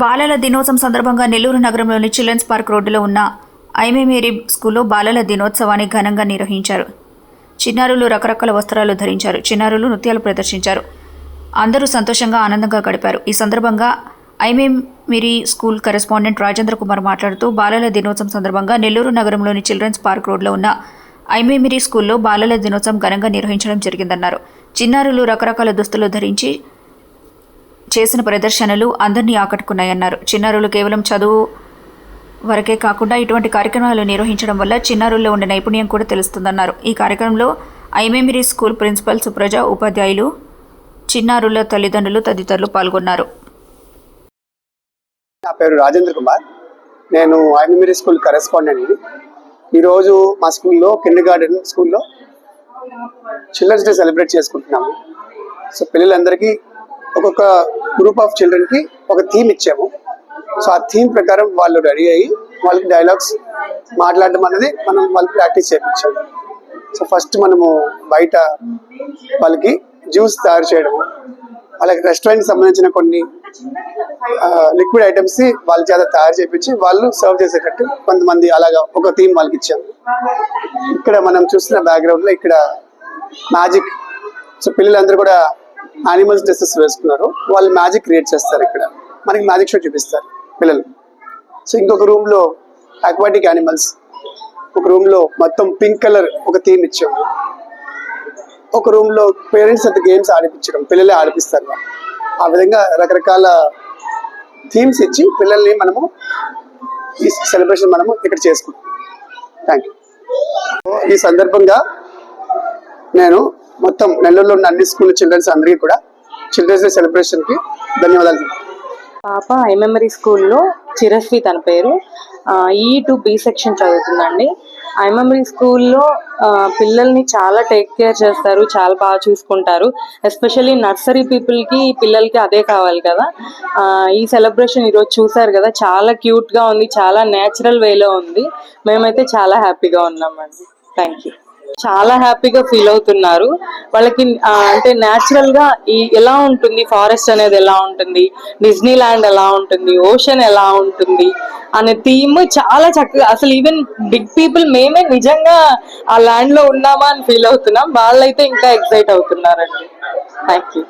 బాలల దినోత్సవం సందర్భంగా నెల్లూరు నగరంలోని చిల్డ్రన్స్ పార్క్ రోడ్డులో ఉన్న ఐమేమేరీ స్కూల్లో బాలల దినోత్సవాన్ని ఘనంగా నిర్వహించారు. చిన్నారులు రకరకాల వస్త్రాలు ధరించారు. చిన్నారులు నృత్యాలు ప్రదర్శించారు. అందరూ సంతోషంగా ఆనందంగా గడిపారు. ఈ సందర్భంగా ఐమేమిరి స్కూల్ కరెస్పాండెంట్ రాజేంద్ర కుమార్ మాట్లాడుతూ బాలల దినోత్సవం సందర్భంగా నెల్లూరు నగరంలోని చిల్డ్రన్స్ పార్క్ రోడ్లో ఉన్న ఐమేమిరి స్కూల్లో బాలల దినోత్సవం ఘనంగా నిర్వహించడం జరిగిందన్నారు. చిన్నారులు రకరకాల దుస్తులు ధరించి చేసిన ప్రదర్శనలు అందరినీ ఆకట్టుకున్నాయన్నారు. చిన్నారులు కేవలం చదువు వరకే కాకుండా ఇటువంటి కార్యక్రమాలు నిర్వహించడం వల్ల చిన్నారుల్లో ఉండే నైపుణ్యం కూడా తెలుస్తుందన్నారు. ఈ కార్యక్రమంలో ఐమేమిరీ స్కూల్ ప్రిన్సిపల్ సుప్రజ ఉపాధ్యాయులు చిన్నారుల తల్లిదండ్రులు తదితరులు పాల్గొన్నారు. నా పేరు రాజేంద్ర కుమార్. నేను ఐమిమిరి స్కూల్ కరెస్పాండెంట్ని ఈరోజు మా స్కూల్లో కిండర్ గార్డెన్ స్కూల్లో చిల్డ్రన్స్ డే సెలబ్రేట్ చేసుకుంటున్నాము. సో పిల్లలందరికీ ఒక్కొక్క గ్రూప్ ఆఫ్ చిల్డ్రన్కి ఒక థీమ్ ఇచ్చాము. సో ఆ థీమ్ ప్రకారం వాళ్ళు రెడీ అయ్యి వాళ్ళకి డైలాగ్స్ మాట్లాడడం అనేది మనం వాళ్ళకి ప్రాక్టీస్ చేయించాము సో ఫస్ట్ మనము బయట వాళ్ళకి జ్యూస్ తయారు చేయడము. వాళ్ళకి రెస్టారెంట్కి సంబంధించిన కొన్ని లిక్విడ్ ఐటమ్స్ వాళ్ళ చేత తయారు చేయించి వాళ్ళు సర్వ్ చేసేటట్టు కొంతమంది అలాగా ఒక థీమ్ వాళ్ళకి ఇచ్చాం. ఇక్కడ మనం చూస్తున్న బ్యాక్గ్రౌండ్లో ఇక్కడ మ్యాజిక్ సో పిల్లలందరూ కూడా యానిమల్స్ డ్రెస్సెస్ వేసుకున్నారు. వాళ్ళు మ్యాజిక్ క్రియేట్ చేస్తారు ఇక్కడ. మనకి మ్యాజిక్ షో చూపిస్తారు పిల్లలు. సో ఇంకొక రూమ్లో అక్వాటిక్ యానిమల్స్ ఒక రూమ్లో మొత్తం పింక్ కలర్ ఒక థీమ్ ఇచ్చాము. ఒక రూమ్లో పేరెంట్స్ అంత గేమ్స్ ఆడిపించడం పిల్లలే ఆడిపిస్తారు. ఆ విధంగా రకరకాల థీమ్స్ ఇచ్చి పిల్లల్ని మనము ఈ సెలబ్రేషన్ మనము ఇక్కడ చేసుకుంటాం. థ్యాంక్ యూ ఈ సందర్భంగా నేను మొత్తం నెల్లూరులో ఉన్న అన్ని స్కూల్ చిల్డ్రన్స్ అందరికీ కూడా చిల్డ్రన్స్ డే సెలబ్రేషన్కి ధన్యవాదాలు. పాప ఐమెమరీ స్కూల్లో చిరస్వి తన పేరు. ఈ టు బి సెక్షన్ చదువుతుందండి. ఐమెమరీ స్కూల్లో పిల్లల్ని చాలా టేక్ కేర్ చేస్తారు చాలా బాగా చూసుకుంటారు. ఎస్పెషల్లీ నర్సరీ పీపుల్కి పిల్లలకి అదే కావాలి కదా. ఈ సెలబ్రేషన్ ఈరోజు చూసారు కదా చాలా క్యూట్గా ఉంది చాలా నేచురల్ వేలో ఉంది. మేమైతే చాలా హ్యాపీగా ఉన్నామండి. థ్యాంక్ యూ చాలా హ్యాపీగా ఫీల్ అవుతున్నారు. వాళ్ళకి అంటే న్యాచురల్గా ఈ ఎలా ఉంటుంది ఫారెస్ట్ అనేది ఎలా ఉంటుంది? డిజ్నీ ల్యాండ్ ఎలా ఉంటుంది? ఓషన్ ఎలా ఉంటుంది? అనే థీమ్ చాలా చక్కగా అసలు ఈవెన్ బిగ్ పీపుల్ మేమే నిజంగా ఆ ల్యాండ్లో ఉన్నామా అని ఫీల్ అవుతున్నాం. వాళ్ళైతే ఇంకా ఎక్సైట్ అవుతున్నారండి. Thank you